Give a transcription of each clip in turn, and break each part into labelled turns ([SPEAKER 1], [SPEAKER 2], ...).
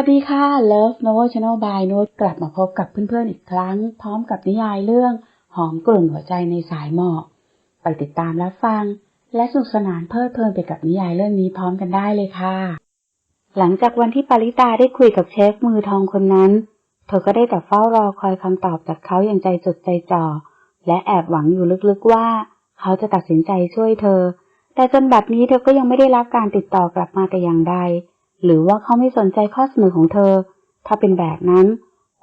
[SPEAKER 1] สวัสดีค่ะ Love Novel Channel by Note กลับมาพบกับเพื่อนๆอีกครั้ง พร้อมกับนิยายเรื่องหอมกลุ่นหัวใจในสายหมอกไปติดตามรับฟัง และสนุกสนานเพลิดเพลินไปกับนิยายเรื่องนี้พร้อมกันได้เลยค่ะ หลังจากวันที่ปาริตาได้คุยกับเชฟมือทองคนนั้น เธอก็ได้แต่เฝ้ารอคอยคำตอบจากเขาอย่างใจจดใจจ่อ และแอบหวังอยู่ลึกๆว่า เขาจะตัดสินใจช่วยเธอ แต่จนบัดนี้เธอก็ยังไม่ได้รับการติดต่อกลับมาแต่อย่างใด หรือว่าเขาไม่สนใจข้อเสนอของเธอ ถ้าเป็นแบบนั้น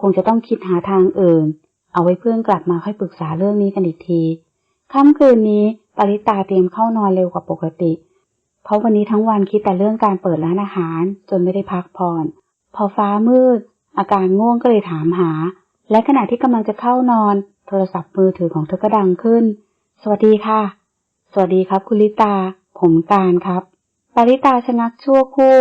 [SPEAKER 1] คงจะต้องคิดหาทางอื่น เอาไว้เพื่อนกลับมาค่อยปรึกษาเรื่องนี้กันอีกที ค่ำคืนนี้ปริตาเตรียมเข้านอนเร็วกว่าปกติ เพราะวันนี้ทั้งวันคิดแต่เรื่องการเปิดร้านอาหาร จนไม่ได้พักผ่อน พอฟ้ามืด อาการง่วงก็เลยถามหา และขณะที่กำลังจะเข้านอน โทรศัพท์มือถือของเธอก็ดังขึ้น สวัสดีค่ะ สวัสดีครับ คุณลิตา ผมการครับ ปริตาชะงักชั่วคู่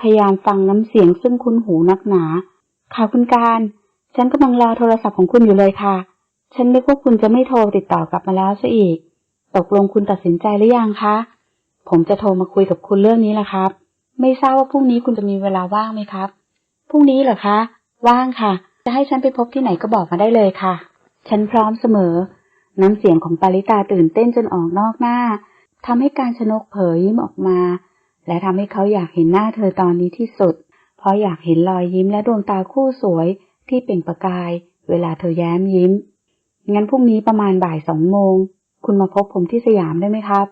[SPEAKER 1] พยายามฟังน้ำเสียงซึ่งคุ้นหูนักหนา ค่ะคุณการ ฉันกำลังรอโทรศัพท์ของคุณอยู่เลยค่ะ ฉันนึกว่าคุณจะไม่โทรติดต่อกลับมาแล้วซะอีก ตกลงคุณตัดสินใจหรือยังคะ ผมจะโทรมาคุยกับคุณเรื่องนี้แหละครับ ไม่ทราบว่าพรุ่งนี้คุณจะมีเวลาว่างไหมครับ พรุ่งนี้เหรอคะ ว่างค่ะ จะให้ฉันไปพบที่ไหนก็บอกมาได้เลยค่ะ ฉันพร้อมเสมอ น้ำเสียงของปาริตาตื่นเต้นจนออกนอกหน้าทำให้การชนกเผยยิ้มออกมา และทำให้เขาอยากเห็นหน้าเธอตอนนี้ที่สุด เพราะอยากเห็นรอยยิ้มและดวงตาคู่สวยที่เปล่งประกาย เวลาเธอแย้มยิ้ม งั้นพรุ่งนี้ประมาณบ่ายสองโมง คุณมาพบผมที่สยามได้ไหมครับ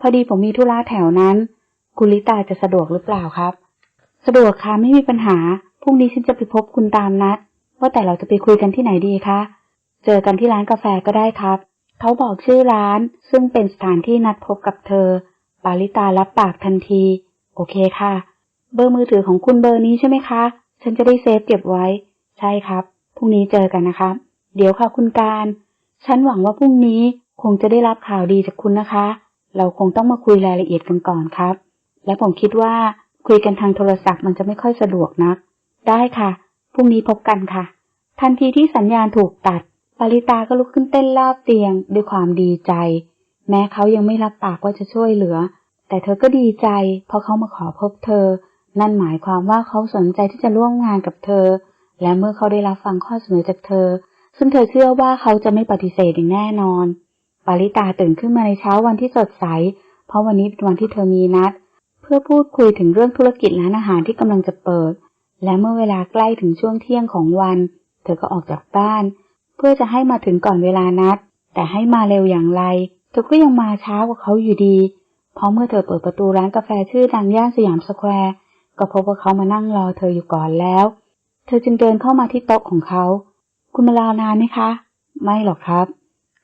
[SPEAKER 1] พอดีผมมีธุระแถวนั้น คุณลิตาจะสะดวกหรือเปล่าครับ สะดวกค่ะไม่มีปัญหา พรุ่งนี้ฉันจะไปพบคุณตามนัด ว่าแต่เราจะไปคุยกันที่ไหนดีคะ เจอกันที่ร้านกาแฟก็ได้ครับ เขาบอกชื่อร้านซึ่งเป็นสถานที่นัดพบกับเธอ ปาลิตารับปากทันที โอเคค่ะ เบอร์มือถือของคุณเบอร์นี้ใช่ไหมคะ ฉันจะได้เซฟเก็บไว้ ใช่ครับ พรุ่งนี้เจอกันนะครับเดี๋ยวค่ะคุณการ ฉันหวังว่าพรุ่งนี้คงจะได้รับข่าวดีจากคุณนะคะ เราคงต้องมาคุยรายละเอียดกันก่อนครับ และผมคิดว่าคุยกันทางโทรศัพท์มันจะไม่ค่อยสะดวกนัก ได้ค่ะ พรุ่งนี้พบกันค่ะ ทันทีที่สัญญาณถูกตัด ปาริตาก็ลุกขึ้นเต้นรอบเตียงด้วยความดีใจ แม้เขายังไม่รับปากว่าจะช่วยเหลือ แต่เธอก็ดีใจ เพราะเขามาขอพบเธอ นั่นหมายความว่าเขาสนใจที่จะร่วมงานกับเธอ และเมื่อเขาได้รับฟังข้อเสนอจากเธอ ซึ่งเธอเชื่อว่าเขาจะไม่ปฏิเสธอย่างแน่นอน ปาริตาตื่นขึ้นมาในเช้าวันที่สดใส เพราะวันนี้เป็นวันที่เธอมีนัด เพื่อพูดคุยถึงเรื่องธุรกิจร้านอาหารที่กำลังจะเปิด และเมื่อเวลาใกล้ถึงช่วงเที่ยงของวัน เธอก็ออกจากบ้าน เพื่อจะให้มาถึงก่อนเวลานัด แต่ให้มาเร็วอย่างไร เธอก็ยังมาช้ากว่าเขาอยู่ดี เพราะเมื่อเธอเปิดประตูร้านกาแฟชื่อดังย่านสยามสแควร์ก็พบว่าเขามานั่งรอเธออยู่ก่อนแล้ว เธอจึงเดินเข้ามาที่โต๊ะของเขา คุณมารอนานไหมคะ ไม่หรอกครับ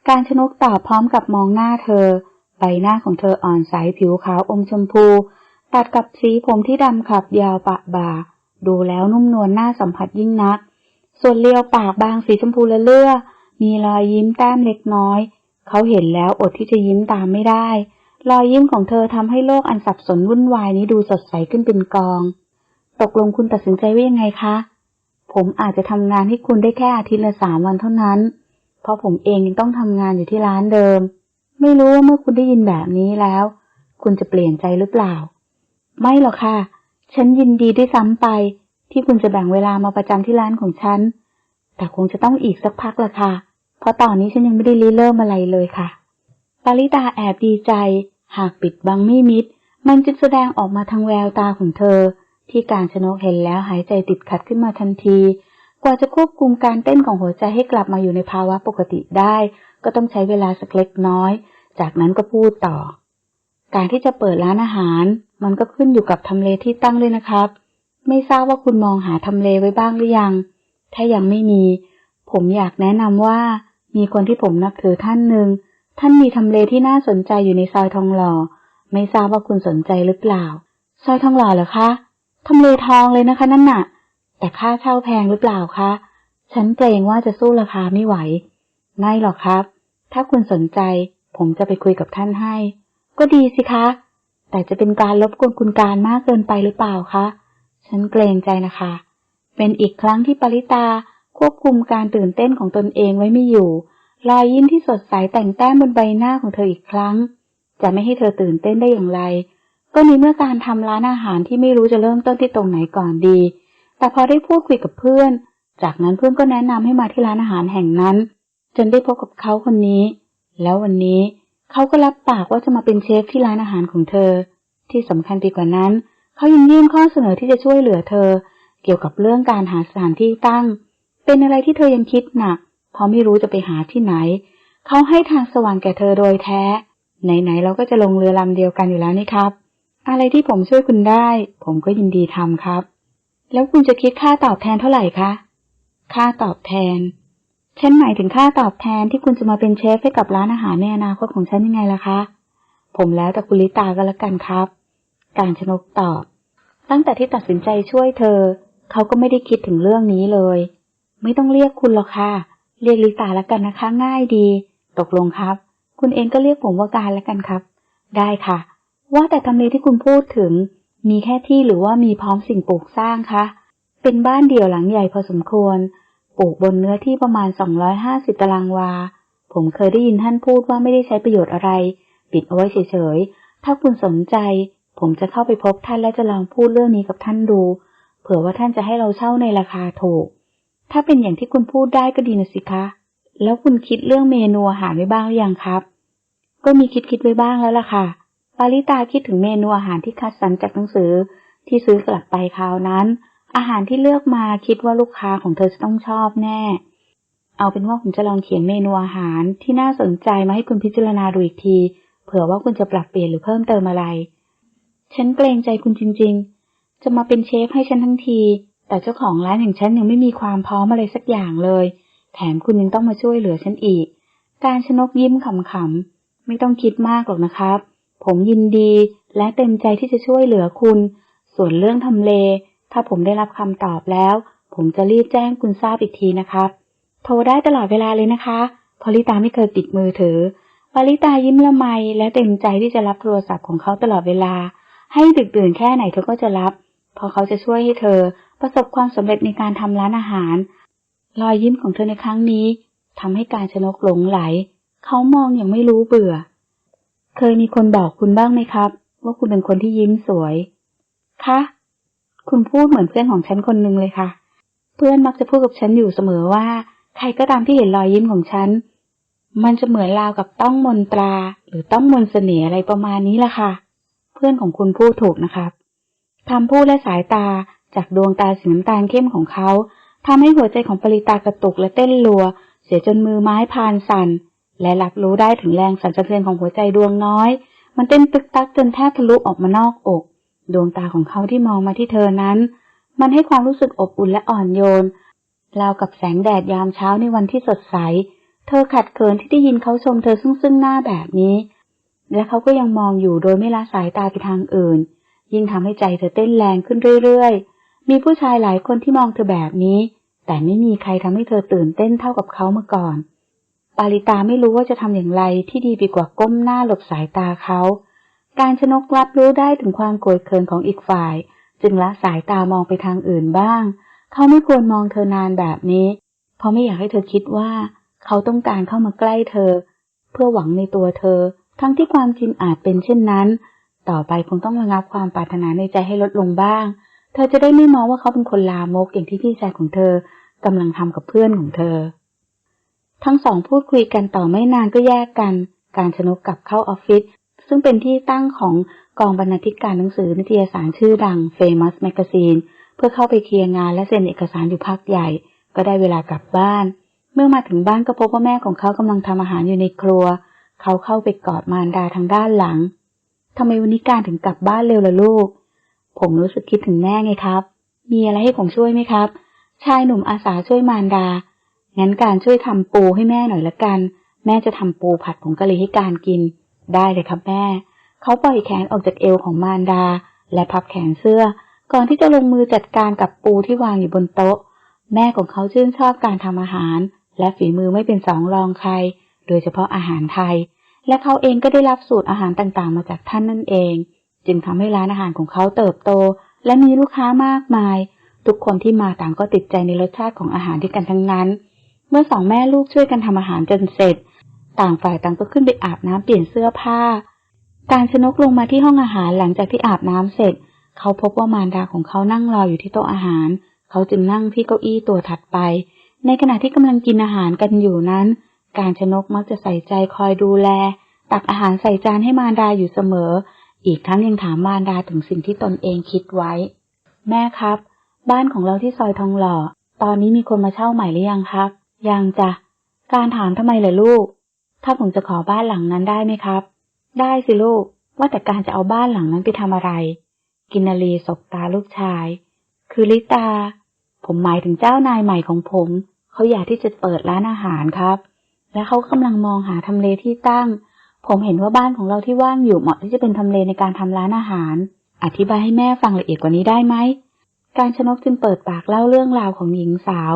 [SPEAKER 1] การชนกตอบพร้อมกับมองหน้าเธอ ใบหน้าของเธออ่อนใสผิวขาวอมชมพู ตัดกับสีผมที่ดำขับยาวปะบ่า ดูแล้วนุ่มนวลน่าสัมผัสยิ่งนัก ส่วนเลียวปากบางสีชมพูละเลือมีรอยยิ้มแต้มเล็กน้อย เขาเห็นแล้วอดที่จะยิ้มตามไม่ได้ รอยยิ้มของเธอทำให้โลกอันสับสนวุ่นวายนี้ดูสดใสขึ้นเป็นกอง ตกลงคุณตัดสินใจว่ายังไงคะ ผมอาจจะทำงานให้คุณได้แค่อาทิตย์ละสามวันเท่านั้น เพราะผมเองยังต้องทำงานอยู่ที่ร้านเดิม ไม่รู้ว่าเมื่อคุณได้ยินแบบนี้แล้ว คุณจะเปลี่ยนใจหรือเปล่า ไม่หรอกค่ะ ฉันยินดีด้วยซ้ำไป ที่คุณจะแบ่งเวลามาประจำที่ร้านของฉัน แต่คงจะต้องอีกสักพักละค่ะ ราะตอนนี้ฉันยังไม่ได้ริเริ่มอะไรเลยค่ะ ปาริตาแอบดีใจ หากปิดบังไม่มิด มันจึงแสดงออกมาทางแววตาของเธอ ที่การชนกเห็นแล้วหายใจติดขัดขึ้นมาทันที กว่าจะควบคุมการเต้นของหัวใจให้กลับมาอยู่ในภาวะปกติได้ ก็ต้องใช้เวลาสักเล็กน้อย จากนั้นก็พูดต่อ การที่จะเปิดร้านอาหาร มันก็ขึ้นอยู่กับทำเลที่ตั้งด้วยนะครับ ไม่ทราบว่าคุณมองหาทำเลไว้บ้างหรือยัง ถ้ายังไม่มี ผมอยากแนะนำว่า มีคนที่ผมนับถือท่านหนึ่ง ท่านมีทำเลที่น่าสนใจอยู่ในซอยทองหล่อ ไม่ทราบว่าคุณสนใจหรือเปล่า ซอยทองหล่อเหรอคะ ทำเลทองเลยนะคะนั่นน่ะ แต่ค่าเช่าแพงหรือเปล่าคะ ฉันเกรงว่าจะสู้ราคาไม่ไหว ไม่หรอกครับ ถ้าคุณสนใจ ผมจะไปคุยกับท่านให้ ก็ดีสิคะ แต่จะเป็นการรบกวนคุณการมากเกินไปหรือเปล่าคะ ฉันเกรงใจนะคะ เป็นอีกครั้งที่ปริตา ควบคุมการตื่นเต้นของตนเองไว้ไม่อยู่ รอยยิ้มที่สดใสแต่งแต้มบนใบหน้าของเธออีกครั้ง จะไม่ให้เธอตื่นเต้นได้อย่างไร ก็ในเมื่อการทำร้านอาหารที่ไม่รู้จะเริ่มต้นที่ตรงไหนก่อนดี แต่พอได้พูดคุยกับเพื่อน จากนั้นเพื่อนก็แนะนำให้มาที่ร้านอาหารแห่งนั้น จนได้พบกับเขาคนนี้ แล้ววันนี้เขาก็รับปากว่าจะมาเป็นเชฟที่ร้านอาหารของเธอ ที่สำคัญไปกว่านั้น เขายังยื่นข้อเสนอที่จะช่วยเหลือเธอ เกี่ยวกับเรื่องการหาสถานที่ตั้ง เป็นอะไรที่เธอยังคิดหนัก เพราะไม่รู้จะไปหาที่ไหน เขาให้ทางสว่างแก่เธอโดยแท้ ไหนๆเราก็จะลงเรือลำเดียวกันอยู่แล้วนี่ครับ อะไรที่ผมช่วยคุณได้ ผมก็ยินดีทำครับ แล้วคุณจะคิดค่าตอบแทนเท่าไหร่คะ ค่าตอบแทน ฉันหมายถึงค่าตอบแทนที่คุณจะมาเป็นเชฟให้กับร้านอาหารในอนาคตของฉันยังไงล่ะคะ ผมแล้วแต่คุณลิตาก็แล้วกันครับ การชนกตอบ ตั้งแต่ที่ตัดสินใจช่วยเธอ เขาก็ไม่ได้คิดถึงเรื่องนี้เลย ไม่ต้องเรียกคุณหรอกค่ะ เรียกลิตาแล้วกันนะคะ ง่ายดี ตกลงครับ คุณเองก็เรียกผมว่าการแล้วกันครับ ได้ค่ะ ว่าแต่ทำเลที่คุณพูดถึง มีแค่ที่หรือว่ามีพร้อมสิ่งปลูกสร้างคะ เป็นบ้านเดี่ยวหลังใหญ่พอสมควร ปลูกบนเนื้อที่ประมาณ 250 ตารางวา ผมเคยได้ยินท่านพูดว่าไม่ได้ใช้ประโยชน์อะไร ปิดเอาไว้เฉยๆ ถ้าคุณสนใจ ผมจะเข้าไปพบท่านและจะลองพูดเรื่องนี้กับท่านดู เผื่อว่าท่านจะให้เราเช่าในราคาถูก ถ้าเป็นอย่างที่คุณพูดได้ก็ดีนะสิคะ แล้วคุณคิดเรื่องเมนูอาหารไว้บ้างหรือยังครับ ก็มีคิดคิดไว้บ้างแล้วล่ะค่ะ ปาริตาคิดถึงเมนูอาหารที่คัดสรรจากหนังสือที่ซื้อกลับไปคราวนั้น อาหารที่เลือกมาคิดว่าลูกค้าของเธอจะต้องชอบแน่ เอาเป็นว่าผมจะลองเขียนเมนูอาหารที่น่าสนใจมาให้คุณพิจารณาดูอีกที เผื่อว่าคุณจะปรับเปลี่ยนหรือเพิ่มเติมอะไร ฉันเกรงใจคุณจริง ๆ จะมาเป็นเชฟให้ฉันทั้งที แต่เจ้าของร้านอย่างฉันยังไม่มีความพร้อมอะไรสักอย่างเลย แถมคุณยังต้องมาช่วยเหลือฉันอีก การชนกยิ้มขำๆ ไม่ต้องคิดมากหรอกนะครับ ผมยินดีและเต็มใจที่จะช่วยเหลือคุณ ส่วนเรื่องทำเล ถ้าผมได้รับคำตอบแล้ว ผมจะรีบแจ้งคุณทราบอีกทีนะครับ โทรได้ตลอดเวลาเลยนะคะพราะลิตาไม่เคยปิดมือถือปาริตายิ้มละไมและเต็มใจที่จะรับโทรศัพท์ของเขาตลอดเวลา ให้ดึกดื่นแค่ไหนเธอก็จะรับ เพราะเขาจะช่วยให้เธอ ประสบความสำเร็จในการทำร้านอาหาร รอยยิ้มของเธอในครั้งนี้ทำให้การชนกหลงไหล เขามองอย่างไม่รู้เบื่อ เคยมีคนบอกคุณบ้างไหมครับ ว่าคุณเป็นคนที่ยิ้มสวย คะ คุณพูดเหมือนเพื่อนของฉันคนหนึ่งเลยค่ะ เพื่อนมักจะพูดกับฉันอยู่เสมอว่า ใครก็ตามที่เห็นรอยยิ้มของฉัน มันจะเหมือนราวกับต้องมนตรา หรือต้องมนเสน่ห์อะไรประมาณนี้ล่ะค่ะ เพื่อนของคุณพูดถูกนะครับคำพูดและสายตา จากดวงตาสีน้ำตาลเข้มของเขาทำให้หัวใจของปริตากระตุกและเต้นรัว เสียจนมือไม้พานสั่น และรับรู้ได้ถึงแรงสั่นสะเทือนของหัวใจดวงน้อย มันเต้นตึกตักจนแทบทะลุออกมานอกอก ดวงตาของเขาที่มองมาที่เธอนั้น มันให้ความรู้สึกอบอุ่นและอ่อนโยนราวกับแสงแดดยามเช้าในวันที่สดใส เธอขัดเขินที่ได้ยินเขาชมเธอซึ่งซึ่งหน้าแบบนี้ และเขาก็ยังมองอยู่โดยไม่ละสายตาไปทางอื่น ยิ่งทำให้ใจเธอเต้นแรงขึ้นเรื่อยๆ มีผู้ชายหลายคนที่มองเธอแบบนี้ แต่ไม่มีใครทำให้เธอตื่นเต้นเท่ากับเขาเมาก่อน ปาริตาไม่รู้ว่าจะทำอย่างไรที่ดีไปกว่าก้มหน้าหลบสายตาเขา การชนกรับรู้ได้ถึงความโกรธเคืองของอีกฝ่าย จึงละสายตามองไปทางอื่นบ้าง เขาไม่ควรมองเธอนานแบบนี้ เพราะไม่อยากให้เธอคิดว่า เขาต้องการเข้ามาใกล้เธอ เพื่อหวังในตัวเธอ ทั้งที่ความจริงอาจเป็นเช่นนั้น ต่อไปคงต้องระงับความปรารถนาในใจให้ลดลงบ้าง เธอจะได้ไม่มองว่าเขาเป็นคนลามกอย่างที่พี่ชายของเธอกำลังทำกับเพื่อนของเธอ ทั้งสองพูดคุยกันต่อไม่นานก็แยกกัน การชนกกลับเข้าออฟฟิศซึ่งเป็นที่ตั้งของกองบรรณาธิการหนังสือนิตยสารชื่อดัง Famous Magazine เพื่อเข้าไปเคลียร์งานและเซ็นเอกสารอยู่พักใหญ่ ก็ได้เวลากลับบ้าน เมื่อมาถึงบ้านก็พบว่าแม่ของเขากำลังทำอาหารอยู่ในครัว เขาเข้าไปกอดมารดาทางด้านหลังทำไมวันนี้การถึงกลับบ้านเร็วล่ะลูก ผมรู้สึกคิดถึงแม่ไงครับ มีอะไรให้ผมช่วยไหมครับ ชายหนุ่มอาสาช่วยมารดา งั้นการช่วยทำปูให้แม่หน่อยละกัน แม่จะทำปูผัดผงกะหรี่ให้การกิน ได้เลยครับแม่ เขาปล่อยแขนออกจากเอวของมารดา และพับแขนเสื้อ ก่อนที่จะลงมือจัดการกับปูที่วางอยู่บนโต๊ะ แม่ของเขาชื่นชอบการทำอาหาร และฝีมือไม่เป็นสองรองใคร โดยเฉพาะอาหารไทย และเขาเองก็ได้รับสูตรอาหารต่างๆ มาจากท่านนั่นเอง จึงทำให้ร้านอาหารของเขาเติบโต และมีลูกค้ามากมาย ทุกคนที่มาต่างก็ติดใจในรสชาติของอาหารด้วยกันทั้งนั้น เมื่อสองแม่ลูกช่วยกันทำอาหารจนเสร็จ ต่างฝ่ายต่างก็ขึ้นไปอาบน้ำเปลี่ยนเสื้อผ้า การชนกลงมาที่ห้องอาหารหลังจากที่อาบน้ำเสร็จ เขาพบว่ามารดาของเขานั่งรออยู่ที่โต๊ะอาหาร เขาจึงนั่งที่เก้าอี้ตัวถัดไป ในขณะที่กำลังกินอาหารกันอยู่นั้น การชนกมักจะใส่ใจคอยดูแล ตักอาหารใส่จานให้มารดาอยู่เสมอ อีกทั้งยังถามมารดาถึงสิ่งที่ตนเองคิดไว้ แม่ครับ บ้านของเราที่ซอยทองหล่อ ตอนนี้มีคนมาเช่าใหม่หรือยังครับ ยังจ้ะ การถามทำไมเหรอลูก ถ้าผมจะขอบ้านหลังนั้นได้ไหมครับ ได้สิลูก ว่าแต่การจะเอาบ้านหลังนั้นไปทำอะไร กินนารีสบตาลูกชาย คือลิตา ผมหมายถึงเจ้านายใหม่ของผม เขาอยากที่จะเปิดร้านอาหารครับ และเขากำลังมองหาทำเลที่ตั้ง ผมเห็นว่าบ้านของเราที่ว่างอยู่เหมาะที่จะเป็นทำเลในการทำร้านอาหาร อธิบายให้แม่ฟังละเอียดกว่านี้ได้ไหม การชนกจึงเปิดปากเล่าเรื่องราวของหญิงสาว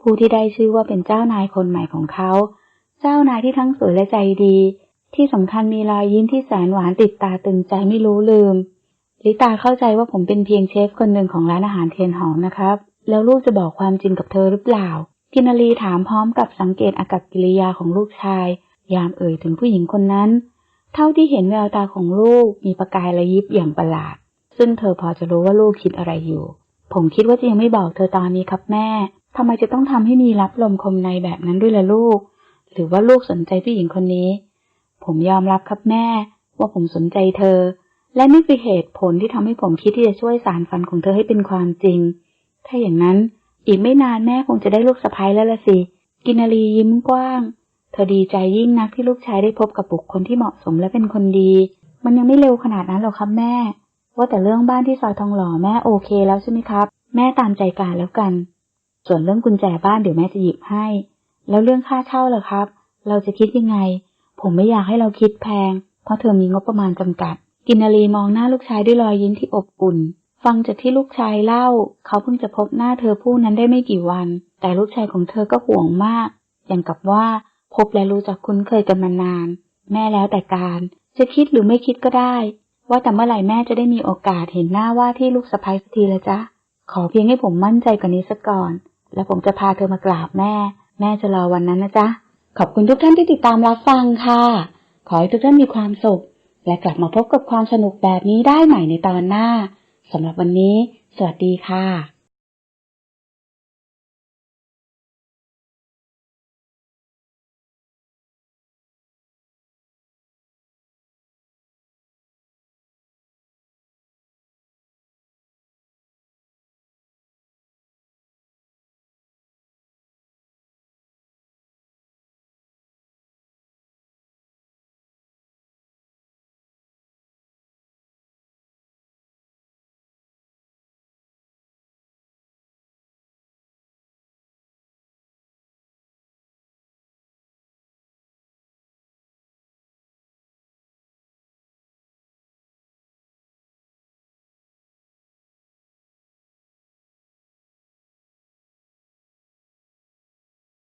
[SPEAKER 1] ผู้ที่ได้ชื่อว่าเป็นเจ้านายคนใหม่ของเขา เจ้านายที่ทั้งสวยและใจดี ที่สำคัญมีรอยยิ้มที่แสนหวานติดตาตึงใจไม่รู้ลืม ลิตาเข้าใจว่าผมเป็นเพียงเชฟคนหนึ่งของร้านอาหารเทียนหอมนะครับ แล้วลูกจะบอกความจริงกับเธอหรือเปล่า กินารีถามพร้อมกับสังเกตอากับกิริยาของลูกชาย ยามเอ่ยถึงผู้หญิงคนนั้น เท่าที่เห็นแววตาของลูกมีประกายระยิบอย่างประหลาด ซึ่งเธอพอจะรู้ว่าลูกคิดอะไรอยู่ ผมคิดว่าจะยังไม่บอกเธอตอนนี้ครับแม่ทำไมจะต้องทำให้มีรับลมคมในแบบนั้นด้วยล่ะลูก หรือว่าลูกสนใจผู้หญิงคนนี้ ผมยอมรับครับแม่ ว่าผมสนใจเธอ และนี่คือเหตุผลที่ทำให้ผมคิดที่จะช่วยสารฝันของเธอให้เป็นความจริง ถ้าอย่างนั้นอีกไม่นานแม่คงจะได้ลูกสะใภ้แล้วละสิ กินนารียิ้มกว้าง เธอดีใจยิ่งนักที่ลูกชายได้พบกับบุคคลที่เหมาะสมและเป็นคนดี มันยังไม่เร็วขนาดนั้นหรอกครับแม่ ว่าแต่เรื่องบ้านที่ซอยทองหล่อแม่โอเคแล้วใช่ไหมครับ แม่ตามใจการแล้วกัน ส่วนเรื่องกุญแจบ้านเดี๋ยวแม่จะหยิบให้ แล้วเรื่องค่าเช่าล่ะครับ เราจะคิดยังไง ผมไม่อยากให้เราคิดแพง เพราะเธอมีงบประมาณจำกัด กินนารีมองหน้าลูกชายด้วยรอยยิ้มที่อบอุ่น ฟังจากที่ลูกชายเล่า เขาเพิ่งจะพบหน้าเธอผู้นั้นได้ไม่กี่วัน แต่ลูกชายของเธอก็ห่วงมาก อย่างกับว่า พบและรู้จักคุ้นเคยกันมานาน แม่แล้วแต่การ จะคิดหรือไม่คิดก็ได้ ว่าแต่เมื่อไหร่แม่จะได้มีโอกาสเห็นหน้าว่าที่ลูกสะใภ้สักทีละจ๊ะ ขอเพียงให้ผมมั่นใจกว่านี้สักก่อน แล้วผมจะพาเธอมากราบแม่ แม่จะรอวันนั้นนะจ๊ะ ขอบคุณทุกท่านที่ติดตามรับฟังค่ะ ขอให้ทุกท่านมีความสุข และกลับมาพบกับความสนุกแบบนี้ได้ใหม่ในตอนหน้าสำหรับวันนี้ สวัสดีค่ะ